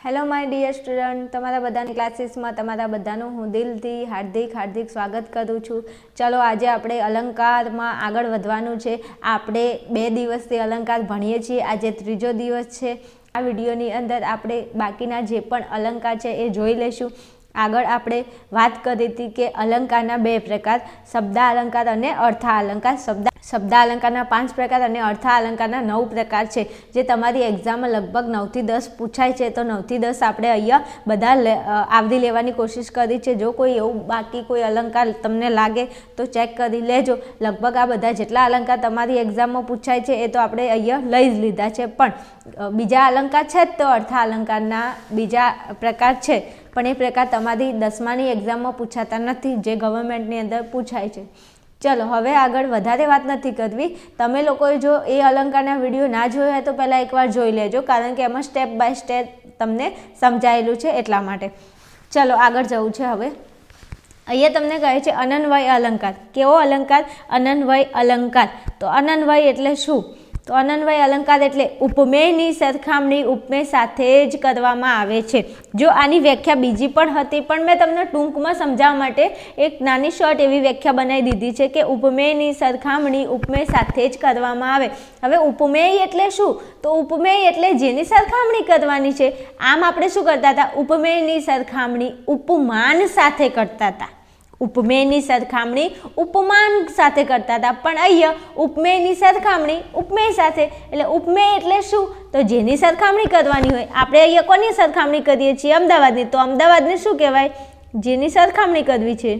Hello my dear student તમારા બધાની ક્લાસીસમાં તમારા બધાનું હું દિલથી હાર્દિક હાર્દિક સ્વાગત કરું છું. ચલો, આજે આપણે અલંકારમાં આગળ વધવાનું છે. આપણે બે દિવસથી અલંકાર ભણીએ છીએ. આજે ત્રીજો દિવસ છે. આ વિડીયોની અંદર આપણે બાકીના જે પણ અલંકાર છે એ જોઈ લઈશું. આગળ આપણે વાત કરી હતી કે અલંકારના બે પ્રકાર શબ્દા અલંકાર અને અર્થા અલંકાર શબ્દ શબ્દા અલંકારના પાંચ પ્રકાર અને અર્થ અલંકારના નવ પ્રકાર છે. જે તમારી એક્ઝામમાં લગભગ નવથી દસ પૂછાય છે, તો નવથી દસ આપણે અહીંયા બધા આવરી લેવાની કોશિશ કરી છે. જો કોઈ એવું બાકી કોઈ અલંકાર તમને લાગે, તો ચેક કરી લેજો. લગભગ આ બધા જેટલા અલંકાર તમારી એક્ઝામમાં પૂછાય છે, એ તો આપણે અહીંયા લઈ જ લીધા છે. પણ બીજા અલંકાર છે જ તો અર્થ અલંકારના બીજા પ્રકાર છે. પણ એ પ્રકાર તમારી દસમાની એક્ઝામમાં પૂછાતા નથી, જે ગવર્મેન્ટની અંદર પૂછાય છે. ચલો, હવે આગળ વધારે વાત નથી કરવી. તમે લોકોએ જો એ અલંકારના વીડિયો ના જોયા હોય તો પહેલાં એકવાર જોઈ લેજો, કારણ કે એમાં સ્ટેપ બાય સ્ટેપ તમને સમજાયેલું છે એટલા માટે. ચલો, આગળ જવું છે હવે. અહીંયા તમને કહે છે અનન્વય અલંકાર. કેવો અલંકાર? અનન્વય અલંકાર. તો અનન્વય એટલે શું? તો અનન્વય અલંકાર એટલે ઉપમેયની સરખામણી ઉપમેય સાથે જ કરવામાં આવે છે. જો આની વ્યાખ્યા બીજી પણ હતી, પણ મેં તમને ટૂંકમાં સમજાવવા માટે એક નાની શોર્ટ એવી વ્યાખ્યા બનાવી દીધી છે કે ઉપમેયની સરખામણી ઉપમેય સાથે જ કરવામાં આવે. હવે ઉપમેય એટલે શું? તો ઉપમેય એટલે જેની સરખામણી કરવાની છે. આમ આપણે શું કરતા હતા? ઉપમેયની સરખામણી ઉપમાન સાથે કરતા હતા. ઉપમેયની સરખામણી ઉપમાન સાથે કરતા હતા. પણ અહીંયા ઉપમેયની સરખામણી ઉપમેય સાથે, એટલે ઉપમેય એટલે શું? તો જેની સરખામણી કરવાની હોય, આપણે અહીંયા કોની સરખામણી કરીએ છીએ? અમદાવાદની. તો અમદાવાદને શું કહેવાય? જેની સરખામણી કરવી છે.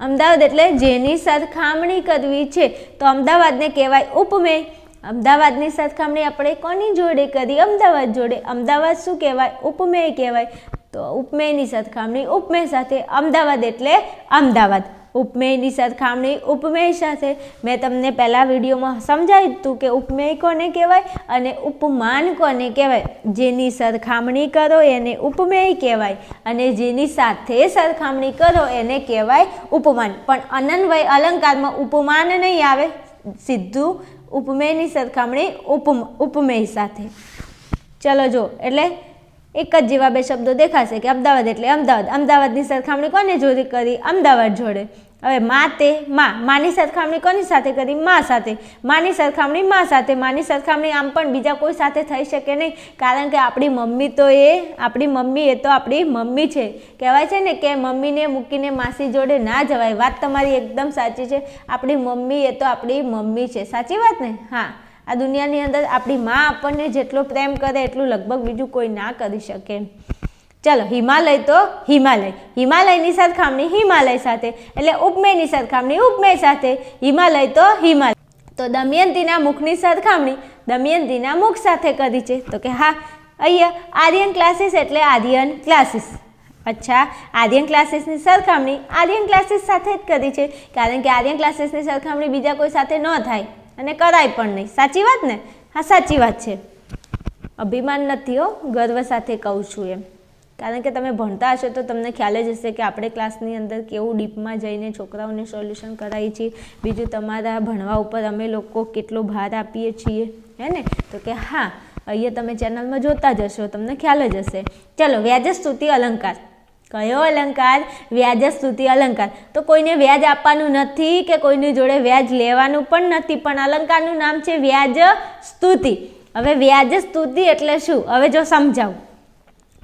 અમદાવાદ એટલે જેની સરખામણી કરવી છે. તો અમદાવાદને કહેવાય ઉપમેય. અમદાવાદની સરખામણી આપણે કોની જોડે કરી? અમદાવાદ જોડે. અમદાવાદ શું કહેવાય? ઉપમેય કહેવાય. તો ઉપમેયની સરખામણી ઉપમેય સાથે અમદાવાદ એટલે અમદાવાદ. ઉપમેયની સરખામણી ઉપમેય સાથે. મેં તમને પહેલાં વિડીયોમાં સમજાવ્યું હતું કે ઉપમેય કોને કહેવાય અને ઉપમાન કોને કહેવાય. જેની સરખામણી કરો એને ઉપમેય કહેવાય અને જેની સાથે સરખામણી કરો એને કહેવાય ઉપમાન. પણ અનન્વય અલંકારમાં ઉપમાન નહીં આવે. સીધું ઉપમેયની સરખામણી ઉપમ, ઉપમેય સાથે. ચલો જો એટલે એક જ જેવા બે શબ્દો દેખાશે કે અમદાવાદ એટલે અમદાવાદ. અમદાવાદની સરખામણી કોને જોડે કરી? અમદાવાદ જોડે. હવે મા તે મા. માની સરખામણી કોની સાથે કરી? મા સાથે. માની સરખામણી મા સાથે. માની સરખામણી આમ પણ બીજા કોઈ સાથે થઈ શકે નહીં. કારણ કે આપણી મમ્મી તો એ, આપણી મમ્મી એ તો આપણી મમ્મી છે. કહેવાય છે ને કે મમ્મીને મૂકીને માસી જોડે ના જવાય. વાત તમારી એકદમ સાચી છે. આપણી મમ્મી એ તો આપણી મમ્મી છે. સાચી વાત ને? હા. આ દુનિયાની અંદર આપણી માં આપણને જેટલો પ્રેમ કરે એટલું લગભગ બીજું કોઈ ના કરી શકે. ચલો, હિમાલય તો હિમાલય. હિમાલયની સરખામણી હિમાલય સાથે, એટલે ઉપમેયની સરખામણી ઉપમેય સાથે. હિમાલય તો હિમાલય. તો દમયંતીના મુખની સરખામણી દમયંતીના મુખ સાથે કરી છે. તો કે હા, અહીંયા આર્યન ક્લાસીસ એટલે આર્યન ક્લાસીસ અચ્છા, આર્યન ક્લાસીસની સરખામણી આર્યન ક્લાસીસ સાથે જ કરી છે. કારણ કે આર્યન ક્લાસીસની સરખામણી બીજા કોઈ સાથે ન થાય. અને કરાય પણ નહીં. સાચી વાત ને? હા, સાચી વાત છે. અભિમાન નથી હો, ગર્વ સાથે કહું છું એમ. કારણ કે તમે ભણતા હશો તો તમને ખ્યાલ જ હશે કે આપણે ક્લાસની અંદર કેવું ડીપમાં જઈને છોકરાઓને સોલ્યુશન કરાવીએ છીએ. બીજું તમારા ભણવા ઉપર અમે લોકો કેટલો ભાર આપીએ છીએ. હે ને? તો કે હા, અહીંયા તમે ચેનલમાં જોતા જ હશો, તમને ખ્યાલ જ હશે. ચલો વ્યાજ સ્તુતિ અલંકાર. કયો અલંકાર? વ્યાજ સ્તુતિ અલંકાર. તો કોઈને વ્યાજ આપવાનું નથી કે કોઈની જોડે વ્યાજ લેવાનું પણ નથી, પણ અલંકારનું નામ છે વ્યાજ સ્તુતિ. હવે વ્યાજ સ્તુતિ એટલે શું? હવે જો સમજાવું.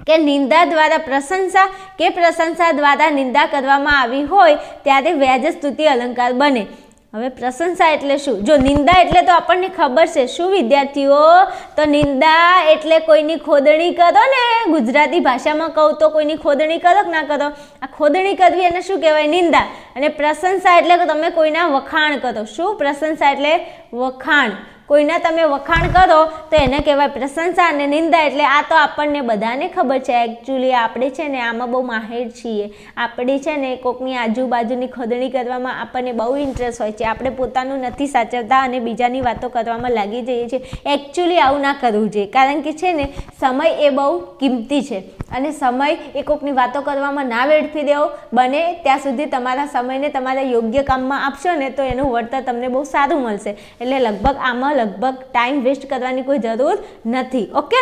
કે નિંદા દ્વારા પ્રશંસા, કે પ્રશંસા દ્વારા નિંદા કરવામાં આવી હોય, ત્યારે વ્યાજ સ્તુતિ અલંકાર બને. હવે પ્રશંસા એટલે શું? જો નિંદા એટલે તો આપણને ખબર છે. શું વિદ્યાર્થીઓ? તો નિંદા એટલે કોઈની ખોદણી કરો ને. ગુજરાતી ભાષામાં કહું તો કોઈની ખોદણી કરો કે ના કરો? આ ખોદણી કરવી એને શું કહેવાય? નિંદા. અને પ્રશંસા એટલે તમે કોઈના વખાણ કરો. શું પ્રશંસા એટલે? વખાણ. કોઈના તમે વખાણ કરો તો એને કહેવાય પ્રશંસા અને નિંદા. એટલે આ તો આપણને બધાને ખબર છે. એકચ્યુઅલી આપણે છે ને આમાં બહુ માહિર છીએ. આપણે છે ને કોકની આજુબાજુની ખોદણી કરવામાં આપણને બહુ ઇન્ટરેસ્ટ હોય છે. આપણે પોતાનું નથી સાચવતા અને બીજાની વાતો કરવામાં લાગી જઈએ છીએ. એકચ્યુઅલી આવું ના કરવું જોઈએ. કારણ કે છે ને સમય એ બહુ કિંમતી છે. અને સમય એ કોકની વાતો કરવામાં ના વેડફી દેવો. બને ત્યાં સુધી તમારા સમયને તમારા યોગ્ય કામમાં આપશો ને તો એનું વળતર તમને બહુ સારું મળશે. એટલે લગભગ આમાં લગભગ ટાઈમ વેસ્ટ કરવાની કોઈ જરૂર નથી. ઓકે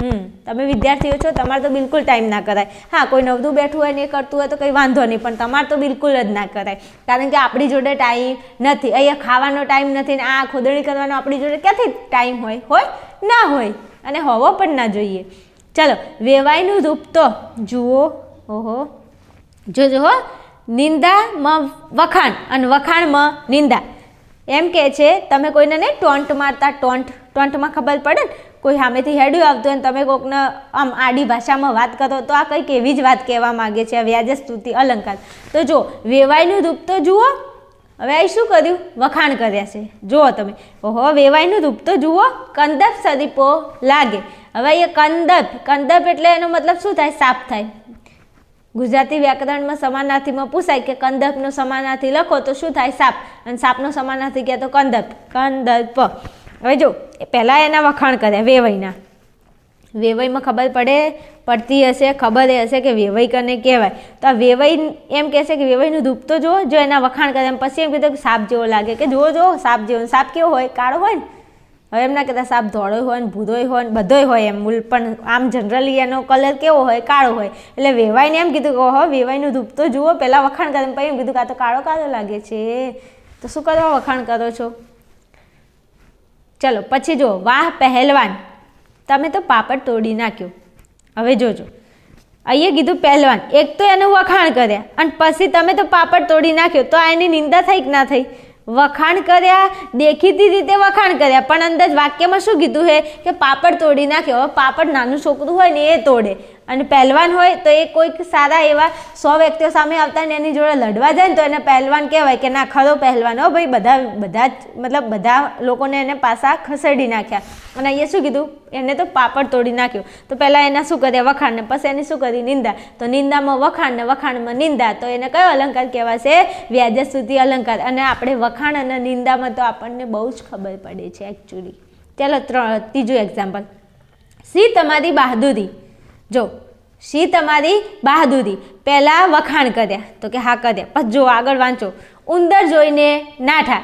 હમ, તમે વિદ્યાર્થીઓ છો, તમારે તો બિલકુલ ટાઈમ ના કરાય. હા, કોઈ નવરું બેઠું હોય ને એ કરતું હોય તો કંઈ વાંધો નહીં, પણ તમારે તો બિલકુલ જ ના કરાય. કારણ કે આપણી જોડે ટાઈમ નથી. અહીંયા ખાવાનો ટાઈમ નથી ને આ ખોદણી કરવાનો આપણી જોડે ક્યાંથી ટાઈમ હોય? હોય? ના હોય. અને હોવો પણ ના જોઈએ. ચલો, વેવાઈનું રૂપ તો જુઓ. ઓહો. જોજો હો નિંદામાં વખાણ. અને વખાણમાં નિંદા. એમ કે છે, તમે કોઈને નહીં ટોન્ટ મારતા, ટોન્ટ, ટોન્ટમાં ખબર પડે ને? કોઈ સામેથી હેડ્યું આવતું અને તમે કોકને આમ આડી ભાષામાં વાત કરો, તો આ કંઈક એવી જ વાત કહેવા માગે છે, વ્યાજ સ્તુતિ, અલંકાર. તો જો, વેવાઈનું રૂપ તો જુઓ. હવે અહીં શું કર્યું? વખાણ કર્યા છે. જુઓ તમે. ઓહો, વેવાઈનું રૂપ તો જુઓ. કંદપ સદીપો લાગે. હવે એ કંદપ કંદપ એટલે એનો મતલબ શું થાય? સાફ થાય. ગુજરાતી વ્યાકરણમાં સમાનાર્થીમાં પૂછાય કે કંદપનો સમાનાર્થી લખો તો શું થાય? સાપ. અને સાપનો સમાનાર્થી કહે તો કંદપ કંદપ હવે જો પહેલાં એના વખાણ કર્યા વેવયના વેવઈમાં ખબર પડે, પડતી હશે, ખબર એ હશે કે વેવઈ કને કહેવાય. તો આ વેવઈ એમ કહેશે કે વેવયનું ધૂપ તો જુઓ, જો એના વખાણ કરે, એમ પછી એમ કીધું સાપ જેવો લાગે કે જુઓ જુઓ, સાપ જેવો, સાપ કેવો હોય? કાળો હોય ને? હવે એમ ના કહેતા સાપ ધોળો હોય ને ભૂધોય હોય ને બધોય હોય એમ. મૂલ પણ આમ જનરલી એનો કલર કેવો હોય? કાળો હોય. એટલે વેવાઈને એમ કીધું કે, ઓહો, વેવાઈનું ધૂપ તો જુઓ, પહેલાં વખાણ કરે. પછી એમ કીધું કે તો કાળો કાળો લાગે છે. તો શું કરવા વખાણ કરો છો. ચલો, પછી જો વાહ, પહેલવાન. તમે તો પાપડ તોડી નાખ્યો. હવે જોજો. અહીંયા કીધું પહેલવાન. એક તો એનું વખાણ કર્યા. અને પછી તમે તો પાપડ તોડી નાખ્યો. તો આ એની નિંદા થઈ કે ના થઈ? વખાણ કર્યા, દેખીતી રીતે વખાણ કર્યા. પણ અંદર વાક્યમાં શું કીધું છે? કે પાપડ તોડી નાખ્યો. પાપડ નાનું છોકરું હોય ને એ તોડે. અને પહેલવાન હોય તો એ કોઈક સારા એવા સો વ્યક્તિઓ સામે આવતા ને એની જોડે લડવા જાય ને તો એને પહેલવાન કહેવાય કે ના, ખરો પહેલવાન. હો ભાઈ, બધા બધા જ, મતલબ બધા લોકોને એને પાછા ખસેડી નાખ્યા. અને અહીંયા શું કીધું? એને તો પાપડ તોડી નાખ્યું. તો પહેલાં એના શું કર્યા? વખાણને. પછી એની શું કરી? નિંદા. તો નિંદામાં વખાણ ને વખાણમાં નિંદા. તો એને કયો અલંકાર કહેવાશે? વ્યાજસ્તુતિ અલંકાર. અને આપણે વખાણ અને નિંદામાં તો આપણને બહુ જ ખબર પડે છે એકચ્યુઅલી ચાલો ત્રણ, ત્રીજું એક્ઝામ્પલ સી તમારી બહાદુરી? જો, શી તમારી બહાદુરી? પહેલાં વખાણ કર્યા, તો કે હા કર્યા. પછી જો આગળ વાંચો, ઉંદર જોઈને નાઠા.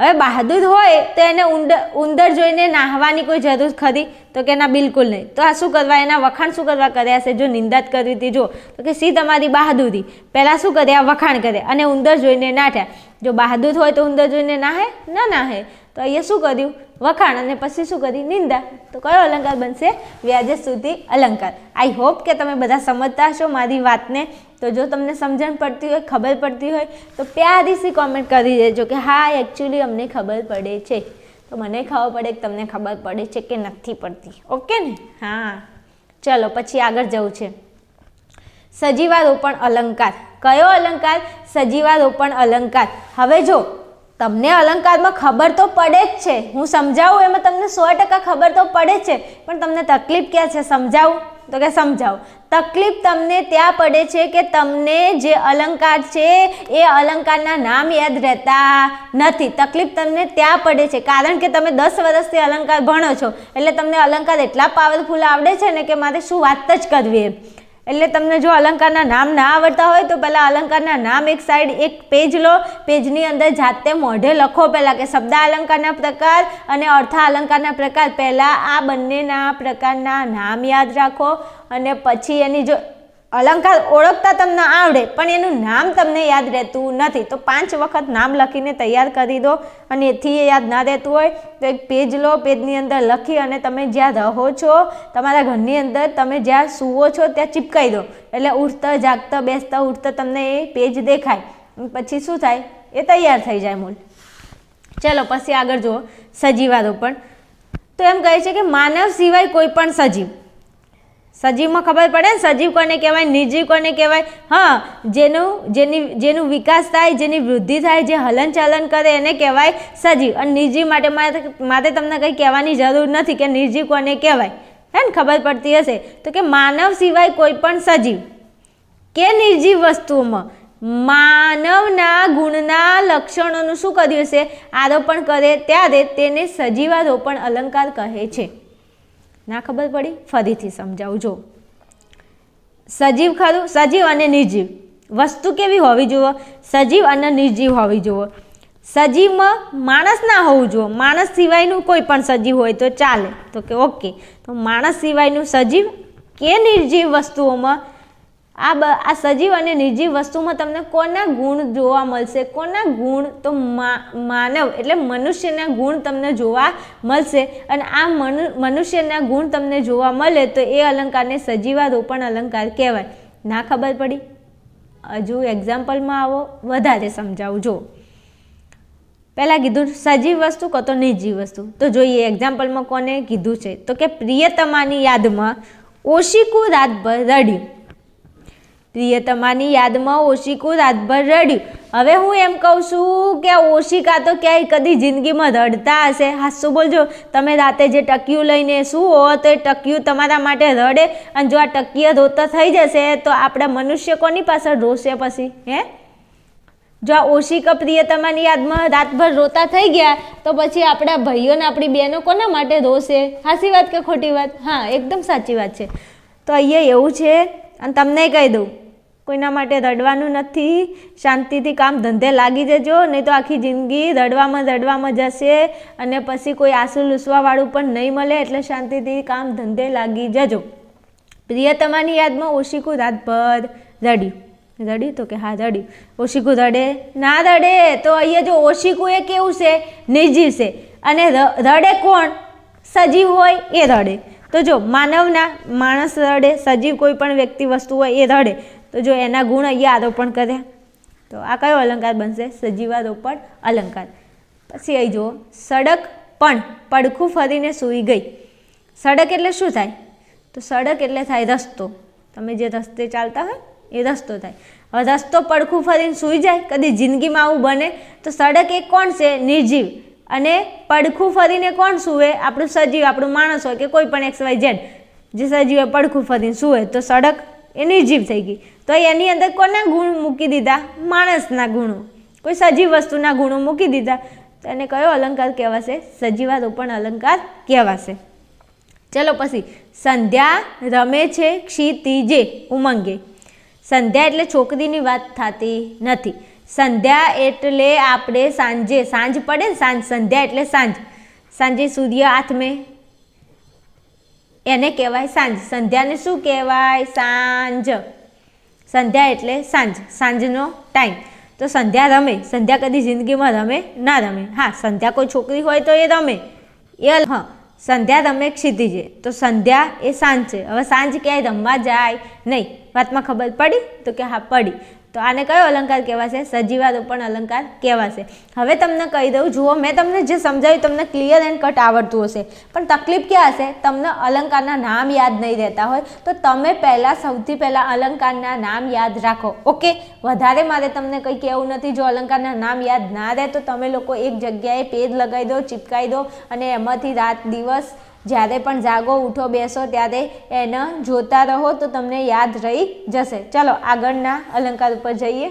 હવે બહાદુર હોય તો એને ઉંદર ઉંદર જોઈને નાહવાની કોઈ જરૂર ખરી? તો કે ના, બિલકુલ નહીં. તો આ શું કરવા, એના વખાણ શું કરવા કર્યા છે જો નિંદા જ કરવી હતી, જો. તો કે સી તમારી બહાદુરી? પહેલાં શું કર્યા? વખાણ કર્યા. અને ઉંદર જોઈને નાઠ્યા. જો બહાદુર હોય તો ઉંદર જોઈને નાહે? ના નાહે. તો અહીંયા શું કર્યું? વખાણ અને પછી શું કરી નિંદા. તો કયો અલંકાર બનશે? વ્યાજે સુધી અલંકાર. આઈ હોપ કે તમે બધા સમજતા હશો મારી વાતને. તો જો તમને સમજણ પડતી હોય, ખબર પડતી હોય, તો પ્યારીસી કોમેન્ટ કરી દેજો કે હા એકચ્યુઅલી અમને ખબર પડે છે. તો મને ખબર પડે કે તમને ખબર પડે છે કે નથી પડતી. ઓકે ને? હા. ચલો, પછી આગળ જવું છે. સજીવારોપણ અલંકાર. કયો અલંકાર? સજીવારોપણ અલંકાર. હવે જો તમને અલંકારમાં ખબર તો પડે જ છે. હું સમજાવું એમાં તમને સો ટકા ખબર તો પડે જ છે. પણ તમને તકલીફ ક્યાં છે? સમજાવું? તો કે સમજાવું. તકલીફ તમને ત્યાં પડે છે કે તમને જે અલંકાર છે, એ અલંકારના નામ યાદ રહેતા નથી. તકલીફ તમને ત્યાં પડે છે. કારણ કે તમે દસ વર્ષથી અલંકાર ભણો છો. એટલે તમને અલંકાર એટલા પાવરફુલ આવડે છે ને કે મારે શું વાત જ કરવી એમ. એટલે તમને જો અલંકારના નામ ના આવડતા હોય તો પહેલાં અલંકારના નામ એક સાઈડ એક પેજ લો. પેજની અંદર જાતે મોઢે લખો પહેલાં કે શબ્દ અલંકારના પ્રકાર અને અર્થા અલંકારના પ્રકાર. પહેલાં આ બંનેના પ્રકારના નામ યાદ રાખો અને પછી એની જો અલંકાર ઓળખતા તમને આવડે, પણ એનું નામ તમને યાદ રહેતું નથી. તો પાંચ વખત નામ લખીને તૈયાર કરી દો અને એથી એ યાદ ના રહેતું હોય તો એક પેજ લો, પેજની અંદર લખી અને તમે જ્યાં રહો છો, તમારા ઘરની અંદર તમે જ્યાં સૂવો છો ત્યાં ચીપકાઈ દો. એટલે ઉઠતા, જાગતા, બેસતા, ઉઠતા તમને એ પેજ દેખાય. પછી શું થાય? એ તૈયાર થઈ જાય મૂળ. ચલો, પછી આગળ જુઓ સજીવારોપણ તો એમ કહે છે કે માનવ સિવાય કોઈ પણ સજીવ સજીવમાં ખબર પડે ને? સજીવ કોને કહેવાય, નિર્જીવ કોને કહેવાય? હા, જેનું, જેની, જેનું વિકાસ થાય, જેની વૃદ્ધિ થાય, જે હલનચલન કરે, એને કહેવાય સજીવ. અને નિર્જીવ માટે મારે તમને કંઈ કહેવાની જરૂર નથી કે નિર્જીવ કોને કહેવાય. હે ને? ખબર પડતી હશે. તો કે માનવ સિવાય કોઈ પણ સજીવ કે નિર્જીવ વસ્તુઓમાં માનવના ગુણના લક્ષણોનું શું કર્યું છે આરોપણ કરે ત્યારે તેને સજીવારોપણ અલંકાર કહે છે. ના ખબર પડી? ફરીથી સમજાવું. જો. સજીવ ખરું? સજીવ અને નિર્જીવ. વસ્તુ કેવી હોવી જુઓ? સજીવ અને નિર્જીવ હોવી જુઓ. સજીવમાં માણસ ના હોવું જોઈએ માણસ સિવાયનું કોઈ પણ સજીવ હોય તો ચાલે. તો કે ઓકે. તો માણસ સિવાયનું સજીવ કે નિર્જીવ વસ્તુઓમાં આ બ આ સજીવ અને નિર્જીવ વસ્તુમાં તમને કોના ગુણ જોવા મળશે? કોના ગુણ તો માનવ એટલે મનુષ્યના ગુણ તમને જોવા મળશે. અને આ મનુ મનુષ્યના ગુણ તમને જોવા મળે તો એ અલંકારને સજીવારોપણ અલંકાર કહેવાય. ના ખબર પડી? હજુ એક્ઝામ્પલમાં આવો, વધારે સમજાવું. જો. પહેલાં કીધું, સજીવ વસ્તુ કહો તો નિર્જીવ વસ્તુ. તો જોઈએ એક્ઝામ્પલમાં કોને કીધું છે? તો કે પ્રિયતમાની યાદમાં ઓશિકું રાતભર રડ્યું. પ્રિયતમાની યાદમાં ઓશિકું રાતભર રડ્યું. હવે હું એમ કહું છું કે ઓશિકા તો ક્યાંય કદી જિંદગીમાં રડતા હશે. હાસું બોલજો. તમે રાતે જે ટકિયું લઈને હો તો એ ટકિયું તમારા માટે રડે અને જો આ ટકીય રોતા થઈ જશે તો આપણા મનુષ્ય કોની પાછળ રોશે પછી, હે? જો આ ઓશિકા પ્રિયતમાની યાદમાં રાતભર રોતા થઈ ગયા તો પછી આપણા ભાઈઓ ને આપણી બહેનો કોના માટે રોશે? સાચી વાત કે ખોટી વાત? હા, એકદમ સાચી વાત છે. તો અહીંયા એવું છે અને તમને કહી દઉં, કોઈના માટે રડવાનું નથી, શાંતિથી કામ ધંધે લાગી જજો, નહીં તો આખી જિંદગી રડવામાં રડવામાં જશે અને પછી કોઈ આંસુ લૂસવાવાળું પણ નહીં મળે એટલે શાંતિથી કામ ધંધે લાગી જજો. પ્રિયતમાની યાદમાં ઓશિકું રાતભર રડ્યું. રડ્યું તો કે હા, રડ્યું. ઓશિકું રડે? ના રડે. તો અહીંયા જો ઓશિકું એ કેવું છે? નિર્જીવ છે. અને રડે કોણ? સજીવ હોય એ રડે. તો જો માનવના માણસ રડે, સજીવ કોઈ પણ વ્યક્તિ, વસ્તુ હોય એ રડે, તો જો એના ગુણ અહીંયા આરોપણ કર્યા તો આ કયો અલંકાર બનશે? સજીવારોપણ અલંકાર. પછી અહીં જુઓ, સડક પણ પડખું ફરીને સૂઈ ગઈ. સડક એટલે શું થાય? તો સડક એટલે થાય રસ્તો. તમે જે રસ્તે ચાલતા હોય એ રસ્તો થાય. હવે રસ્તો પડખું ફરીને સૂઈ જાય, કદી જિંદગીમાં આવું બને, તો સડક એ કોણ છે? નિર્જીવ. અને પડખું ફરીને કોણ સૂવે? આપણું સજીવ, આપણું માણસ હોય કે કોઈ પણ એક્સ વાય ઝેડ. જે સજીવે પડખું ફરીને સૂવે, તો સડક એ નિર્જીવ થઈ ગઈ. તો એની અંદર કોના ગુણ મૂકી દીધા? માણસના ગુણો. કોઈ સજીવ વસ્તુના ગુણો મૂકી દીધા. તો એને કયો અલંકાર કહેવાશે? સજીવારોપણ અલંકાર કહેવાશે. ચલો પછી, સંધ્યા રમે છે, ક્ષિતિજે ઉમંગે. સંધ્યા એટલે છોકરીની વાત થતી નથી. સંધ્યા એટલે આપણે સાંજે, સાંજ પડે ને સાંજ, સંધ્યા એટલે સાંજ. સાંજે સૂર્ય હાથમે એને કહેવાય સાંજ. સંધ્યાને શું કહેવાય? સાંજ. સંધ્યા એટલે સાંજ. સાંજનો ટાઈમ. તો સંધ્યા રમે. સંધ્યા કદી જિંદગીમાં રમે, ના રમે. હા, સંધ્યા કોઈ છોકરી હોય તો એ રમે. એ હા, સંધ્યા રમે ક્ષિતિજે તો સંધ્યા એ સાંજ છે. હવે સાંજ ક્યાંય રમવા જાય નહીં. વાતમાં ખબર પડી? તો કે હા, પડી. તો આને કયો અલંકાર કહેવાશે? સજીવારોપણ અલંકાર કહેવાશે. હવે તમને કહી દઉં, જુઓ, મેં તમને જે સમજાવ્યું, તમને ક્લિયર એન્ડ કટ આવડતું હશે. પણ તકલીફ ક્યાં હશે? તમને અલંકારના નામ યાદ નહીં રહેતા હોય, તો તમે પહેલાં સૌથી પહેલાં અલંકારના નામ યાદ રાખો. ઓકે? વધારે મારે તમને કંઈ કહેવું નથી. જો અલંકારના નામ યાદ ના રહે, તો તમે લોકો એક જગ્યાએ પેજ લગાવી દો, ચિપકાવી દો અને એમાંથી રાત, દિવસ જ્યારે પણ જાગો, ઉઠો, બેસો, ત્યારે એને જોતા રહો તો તમને યાદ રહી જશે. ચલો, આગળના અલંકાર ઉપર જઈએ.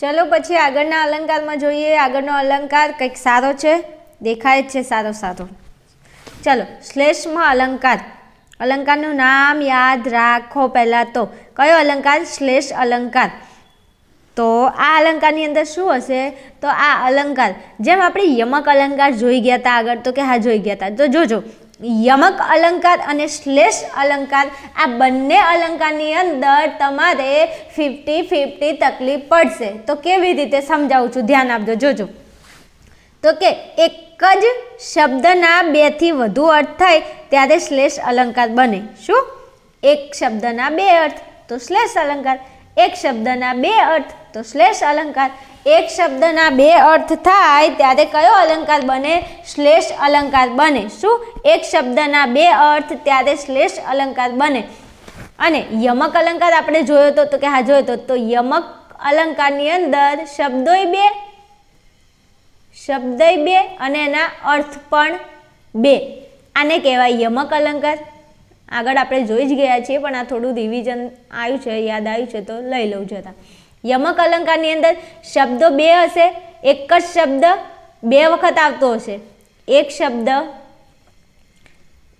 ચલો, પછી આગળના અલંકારમાં જોઈએ. આગળનો અલંકાર કંઈક સારો છે? દેખાય છે સારો સારો. ચલો, શ્લેષમાં અલંકાર. અલંકારનું નામ યાદ રાખો પહેલાં તો. કયો અલંકાર? શ્લેષ અલંકાર. તો આ અલંકારની અંદર શું હશે? તો આ અલંકાર. જેમ આપણે યમક અલંકાર જોઈ ગયા હતા આગળ, તો કે હા, જોઈ ગયા હતા. તો જોજો, યમક અલંકાર અને શ્લેષ અલંકાર, આ બંને અલંકારની અંદર તમારે ફિફ્ટી ફિફ્ટી તકલીફ પડશે. તો કેવી રીતે સમજાવું છું? ધ્યાન આપજો, જોજો. તો કે એક જ શબ્દના બેથી વધુ અર્થ થાય ત્યારે શ્લેષ અલંકાર બને. શું? એક શબ્દના બે અર્થ. તો શ્લેષ અલંકાર. એક શબ્દના બે અર્થ, તો શ્લેષ અલંકાર. એક શબ્દના બે અર્થ થાય ત્યારે કયો અલંકાર બને? શ્લેષ અલંકાર બને. શું? એક શબ્દના બે અર્થ ત્યારે શ્લેષ અલંકાર બને. અને યમક અલંકાર આપણે જોયો હતો તો કે હા, જોયો હતો તો યમક અલંકારની અંદર શબ્દોય બે, શબ્દય બે અને એના અર્થ પણ બે. આને કહેવાય યમક અલંકાર. આગળ આપણે જોઈ જ ગયા છીએ, પણ આ થોડું રિવિઝન આવ્યું છે, યાદ આવ્યું છે તો લઈ લઉં જતા. યમક અલંકારની અંદર શબ્દો બે હશે, એક જ શબ્દ બે વખત આવતો હશે. એક શબ્દ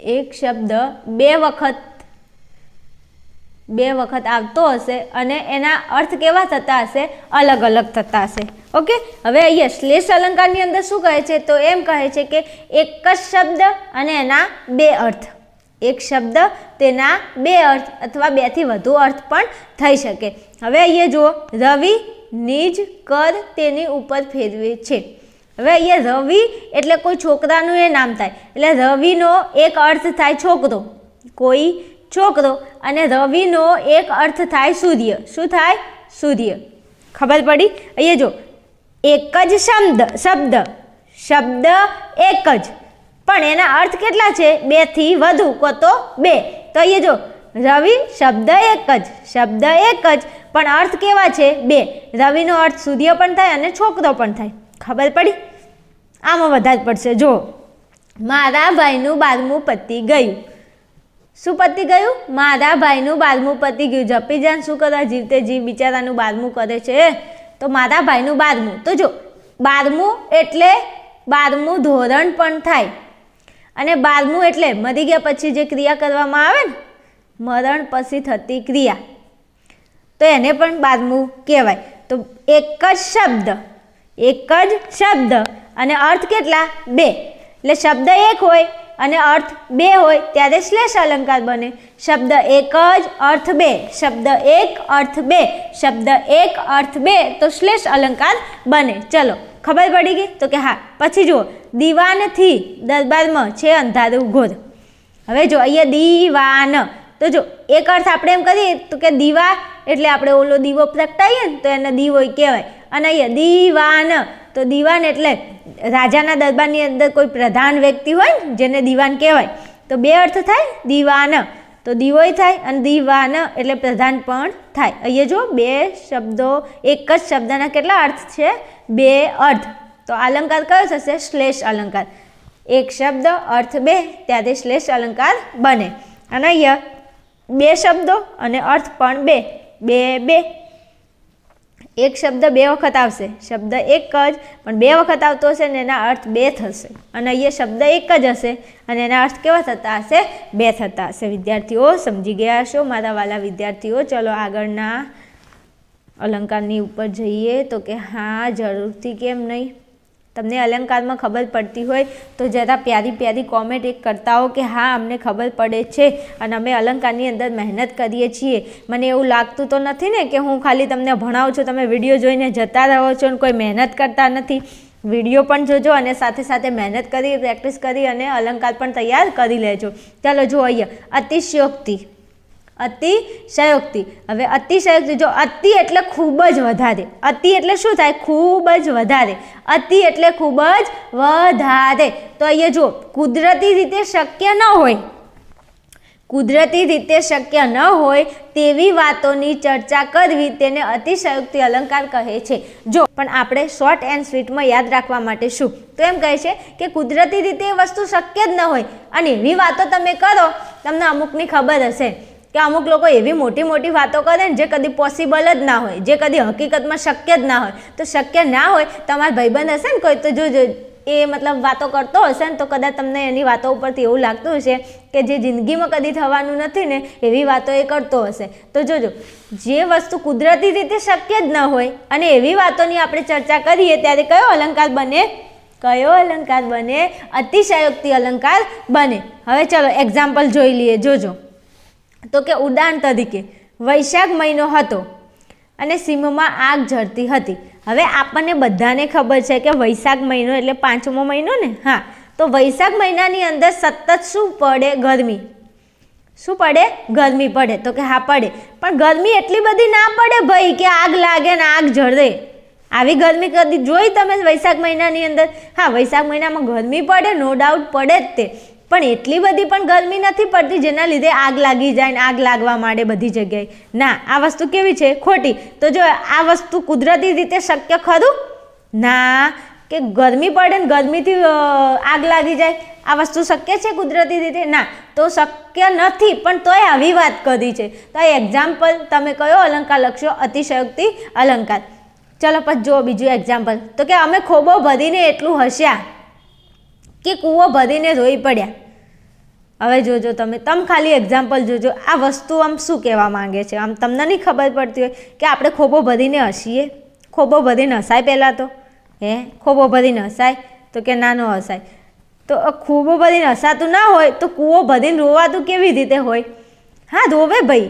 એક શબ્દ બે વખત બે વખત આવતો હશે અને એના અર્થ કેવા થતા હશે? અલગ અલગ થતા હશે. ઓકે? હવે અહીંયા શ્લેષ અલંકારની અંદર શું કહે છે? તો એમ કહે છે કે એક જ શબ્દ અને એના બે અર્થ. એક શબ્દ તેના બે અર્થ અથવા બેથી વધુ અર્થ પણ થઈ શકે. હવે અહીંયા જુઓ, રવિ નિજ કર તેની ઉપર ફેરવે છે. હવે અહીંયા રવિ એટલે કોઈ છોકરાનું એ નામ થાય. એટલે રવિનો એક અર્થ થાય છોકરો. કોઈ છોકરો અને રવિનો એક અર્થ થાય સૂર્ય. શું થાય? સૂર્ય. ખબર પડી? અહીંયા જો એક જ શબ્દ શબ્દ. શબ્દ એક જ. પણ એના અર્થ કેટલા છે? બેથી વધુ કો તો બે. તો અહીંયા જો, રવિ શબ્દ એક જ, શબ્દ એક જ, પણ અર્થ કેવા છે? બે. રવિનો અર્થ સૂર્ય પણ થાય અને છોકરો પણ થાય. ખબર પડી? આમાં વધારે પડશે. જો, મારા ભાઈનું બારમું પતી ગયું. શું પતી ગયું? મારા ભાઈનું બારમું પતી ગયું. જપી જાન શું કરવા જીવતે જીવ બિચારાનું બારમું કરે છે. તો મારા ભાઈનું બારમું. તો જો, બારમું એટલે બારમું ધોરણ પણ થાય. અને બારમું એટલે મરી ગયા પછી જે ક્રિયા કરવામાં આવે ને, મરણ પછી થતી ક્રિયા. તો એને પણ બારમું કહેવાય. તો એક જ શબ્દ, એક જ શબ્દ, અને અર્થ કેટલા? બે. એટલે શબ્દ એક હોય અને અર્થ બે હોય, ત્યારે શ્લેષ અલંકાર બને. શબ્દ એક જ, અર્થ બે. શબ્દ એક, અર્થ બે. શબ્દ એક, અર્થ બે. તો શ્લેષ અલંકાર બને. ચલો. ખબર પડી ગઈ? તો કે હા. પછી જુઓ, દીવાનથી દરબારમાં છે અંધારું ઘોર હવે જો અહીંયા દીવાન. તો જો, એક અર્થ આપણે એમ કરીએ તો કે દીવા એટલે આપણે ઓલો દીવો પ્રગટાવીએ ને, તો એને દીવો કહેવાય. અને અહીંયા દીવાન. તો દીવાન એટલે રાજાના દરબારની અંદર કોઈ પ્રધાન વ્યક્તિ હોય જેને દીવાન કહેવાય. તો બે અર્થ થાય. દીવાન. તો દીવોય થાય અને દીવાન એટલે પ્રધાન પણ થાય. અહીંયા જો બે શબ્દો, એક જ શબ્દના કેટલા અર્થ છે? બે અર્થ. તો અલંકાર કયો થશે? શ્લેષ અલંકાર. એક શબ્દ, અર્થ બે ત્યારે શ્લેષ અલંકાર બને. અને અહીંયા બે શબ્દો અને અર્થ પણ બે. બે બે. એક શબ્દ બે વખત આવશે. શબ્દ એક જ, પણ બે વખત આવતો હશે ને એના અર્થ બે થશે. અને અહીંયા શબ્દ એક જ હશે અને એના અર્થ કેવા થતા હશે? બે થતા હશે. વિદ્યાર્થીઓ, સમજી ગયા હશો મારા વાલા વિદ્યાર્થીઓ. ચલો આગળના અલંકારની ઉપર જઈએ. તો કે હા, જરૂરથી, કેમ નહીં? તમને અલંકારમાં ખબર પડતી હોય તો જરા પ્યારી પ્યારી કોમેન્ટ એક કરતા હો કે હા, અમને ખબર પડે છે અને અમે અલંકારની અંદર મહેનત કરીએ છીએ. મને એવું લાગતું તો નથી ને કે હું ખાલી તમને ભણાવું છું, તમે વીડિયો જોઈને જતા રહો છો અને કોઈ મહેનત કરતા નથી. વીડિયો પણ જોજો અને સાથે સાથે મહેનત કરી પ્રેક્ટિસ કરી અને અલંકાર પણ તૈયાર કરી લેજો. ચાલો જો અહીંયા. અતિશયોક્તિ. અતિશયોક્તિ હવે અતિશયોક્તિ જો અતિ એટલે ખૂબ જ વધારે. અતિ એટલે શું થાય? ખૂબ જ વધારે. અતિ એટલે ખૂબ જ વધારે. તો અહીંયા જુઓ, કુદરતી રીતે શક્ય ન હોય. કુદરતી રીતે શક્ય ન હોય તેવી વાતોની ચર્ચા કરવી તેને અતિશયોક્તિ અલંકાર કહે છે. જો, પણ આપણે શોર્ટ એન્ડ સ્વીટમાં યાદ રાખવા માટે શું? તો એમ કહે છે કે કુદરતી રીતે એ વસ્તુ શક્ય જ ન હોય. અને એવી વાતો તમે કરો, તમને અમુકની ખબર હશે. કે અમુક લોકો એવી મોટી મોટી વાતો કરે ને જે કદી પોસિબલ જ ના હોય, જે કદી હકીકતમાં શક્ય જ ના હોય. તો શક્ય ના હોય, તમારા ભાઈબંધ હશે ને કોઈ, તો જો એ મતલબ વાતો કરતો હશે ને તો કદાચ તમને એની વાતો ઉપરથી એવું લાગતું હશે કે જે જિંદગીમાં કદી થવાનું નથી ને, એવી વાતો એ કરતો હશે. તો જોજો જે વસ્તુ કુદરતી રીતે શક્ય જ ન હોય અને એવી વાતોની આપણે ચર્ચા કરીએ ત્યારે કયો અલંકાર બને? કયો અલંકાર બને? અતિશયોક્તિ અલંકાર બને. હવે ચલો એક્ઝામ્પલ જોઈ લઈએ. જોજો તો કે ઉદાહરણ તરીકે. વૈશાખ મહિનો હતો અને સીમમાં આગ ઝરતી હતી. હવે આપણને બધાને ખબર છે કે વૈશાખ મહિનો એટલે પાંચમો મહિનો ને? હા. તો વૈશાખ મહિનાની અંદર સતત શું પડે ગરમી? શું પડે? ગરમી પડે. તો કે હા, પડે. પણ ગરમી એટલી બધી ના પડે ભાઈ કે આગ લાગે ને આગ જળે આવી ગરમી કદી જોઈ તમે વૈશાખ મહિનાની અંદર? હા, વૈશાખ મહિનામાં ગરમી પડે નો ડાઉટ પડે જ તે. પણ એટલી બધી પણ ગરમી નથી પડતી જેના લીધે આગ લાગી જાય ને આગ લાગવા માંડે બધી જગ્યાએ. ના, આ વસ્તુ કેવી છે? ખોટી. તો જો આ વસ્તુ કુદરતી રીતે શક્ય ખરું? ના, કે ગરમી પડે ને ગરમીથી આગ લાગી જાય, આ વસ્તુ શક્ય છે કુદરતી રીતે? ના, તો શક્ય નથી, પણ તોય આવી વાત કરી છે. તો એક્ઝામ્પલ તમે કયો? અલંકાર લખશો અતિશયોક્તિ અલંકાર. ચલો, પછી જુઓ બીજું એક્ઝામ્પલ તો કે અમે ખોબો ભરીને એટલું હસ્યા. કે કૂવો ભરીને રોઈ પડ્યા. હવે જોજો તમે, તમ ખાલી એક્ઝામ્પલ જોજો, આ વસ્તુ આમ શું કહેવા માંગે છે? આમ તમને નહીં ખબર પડતી હોય કે આપણે ખોબો ભરીને હસીએ? ખોબો ભરીને હસાય પહેલાં તો? હે? ખોબો ભરીને હસાય? તો કે ના ન હસાય? તો ખોબો ભરીને હસાતું ના હોય, તો કૂવો ભરીને રોવાતું કેવી રીતે હોય? હા, રોવે ભાઈ.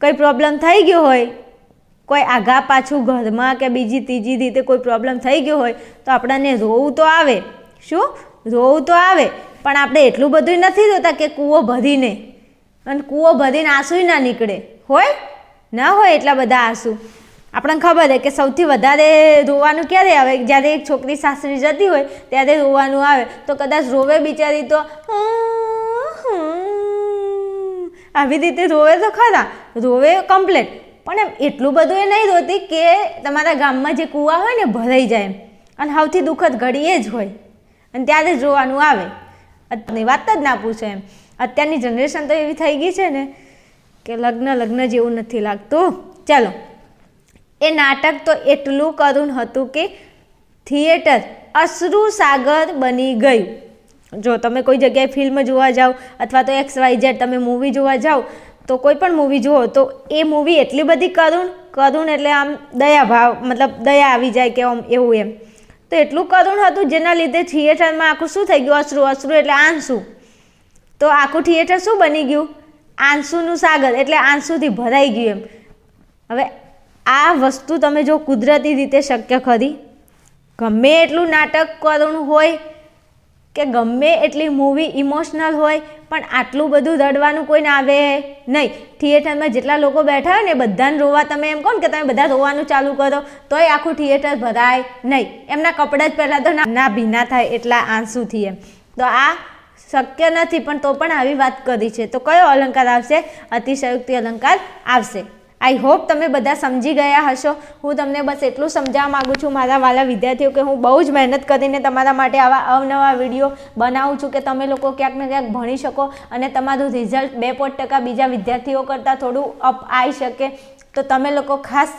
કંઈ પ્રોબ્લેમ થઈ ગયો હોય, કોઈ આઘા પાછું ઘરમાં કે બીજી ત્રીજી રીતે કોઈ પ્રોબ્લેમ થઈ ગયો હોય, તો આપણને રોવું તો આવે. શું? રોવું તો આવે, પણ આપણે એટલું બધું નથી જોતા કે કૂવો ભરીને. અને કૂવો ભરીને આંસુય ના નીકળે. હોય? ના હોય એટલા બધા આંસુ. આપણને ખબર છે કે સૌથી વધારે રોવાનું ક્યારે આવે? જ્યારે એક છોકરી સાસરી જતી હોય, ત્યારે રોવાનું આવે. તો કદાચ રોવે બિચારી તો આવી રીતે રોવે તો ખરા. રોવે કમ્પ્લેટ પણ એમ એટલું બધું એ નહીં રોતી કે તમારા ગામમાં જે કૂવા હોય ને ભરાઈ જાય એમ. અને સૌથી દુઃખદ ઘડી એ જ હોય. અને ત્યારે જ રોવાનું આવે. અત્યારની વાત જ ના પૂછે એમ. અત્યારની જનરેશન તો એવી થઈ ગઈ છે ને કે લગ્ન લગ્ન જેવું નથી લાગતું. ચાલો, એ નાટક તો એટલું કરુણ હતું કે થિયેટર અશ્રુ સાગર બની ગયું. જો તમે કોઈ જગ્યાએ ફિલ્મ જોવા જાઓ અથવા તો એક્સ વાય ઝેડ તમે મૂવી જોવા જાઓ, તો કોઈ પણ મૂવી જુઓ, તો એ મૂવી એટલી બધી કરુણ કરુણ એટલે આમ દયા ભાવ મતલબ દયા આવી જાય કે આમ એવું એમ. તો એટલું કરુણ હતું જેના લીધે થિયેટરમાં આખું શું થઈ ગયું? અશ્રુ અશ્રુ એટલે આંસુ. તો આખું થિયેટર શું બની ગયું? આંસુનું સાગર, એટલે આંસુથી ભરાઈ ગયું એમ. હવે આ વસ્તુ તમે જો કુદરતી રીતે શક્ય ખરી? ગમે એટલું નાટક કરુણ હોય કે ગમે એટલી મૂવી ઇમોશનલ હોય પણ આટલું બધું રડવાનું કોઈને આવે નહીં. થિયેટરમાં જેટલા લોકો બેઠા હોય ને બધાને રોવા તમે એમ કહો ને કે તમે બધા રોવાનું ચાલુ કરો, તોય આખું થિયેટર ભરાય નહીં. એમના કપડાં જ પહેલાં તો ના ભીના થાય એટલા આંસુથી એમ. તો આ શક્ય નથી, પણ તો પણ આવી વાત કરી છે. તો કયો અલંકાર આવશે? અતિશયોક્તિ અલંકાર આવશે. આઈ હોપ તમે બધા સમજી ગયા હશો. હું તમને બસ એટલું સમજાવવા માગું છું, મારા વાલા વિદ્યાર્થીઓ, કે હું બહુ જ મહેનત કરીને તમારા માટે આવા અવનવા વીડિયો બનાવું છું, કે તમે લોકો ક્યાંક ને ક્યાંક ભણી શકો અને તમારું રિઝલ્ટ બે પોઈન્ટ ટકા બીજા વિદ્યાર્થીઓ કરતાં થોડું અપ આવી શકે. તો તમે લોકો ખાસ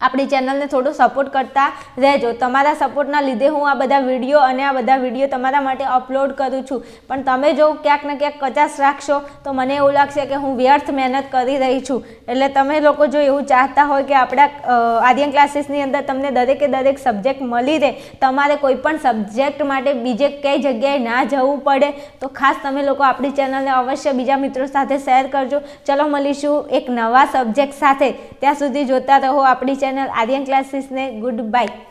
આપણી ચેનલને થોડો સપોર્ટ કરતા રહેજો. તમારા સપોર્ટના લીધે હું આ બધા વીડિયો અને આ બધા વીડિયો તમારા માટે અપલોડ કરું છું. પણ તમે જો ક્યાંક ને ક્યાંક કચાશ રાખશો, તો મને એવું લાગશે કે હું વ્યર્થ મહેનત કરી રહી છું. એટલે તમે લોકો જો એવું ચાહતા હોય કે આપણા આર્યન ક્લાસીસની અંદર તમને દરેકે દરેક સબ્જેક્ટ મળી રહે, તમારે કોઈ પણ સબ્જેક્ટ માટે બીજે કઈ જગ્યાએ ના જવું પડે, તો ખાસ તમે લોકો આપણી ચેનલને અવશ્ય બીજા મિત્રો સાથે શેર કરજો. ચલો મળીશું એક નવા સબ્જેક્ટ સાથે. ત્યાં સુધી જોતા રહો આપણી ચેનલ આર્યન ક્લાસીસને ગુડ બાય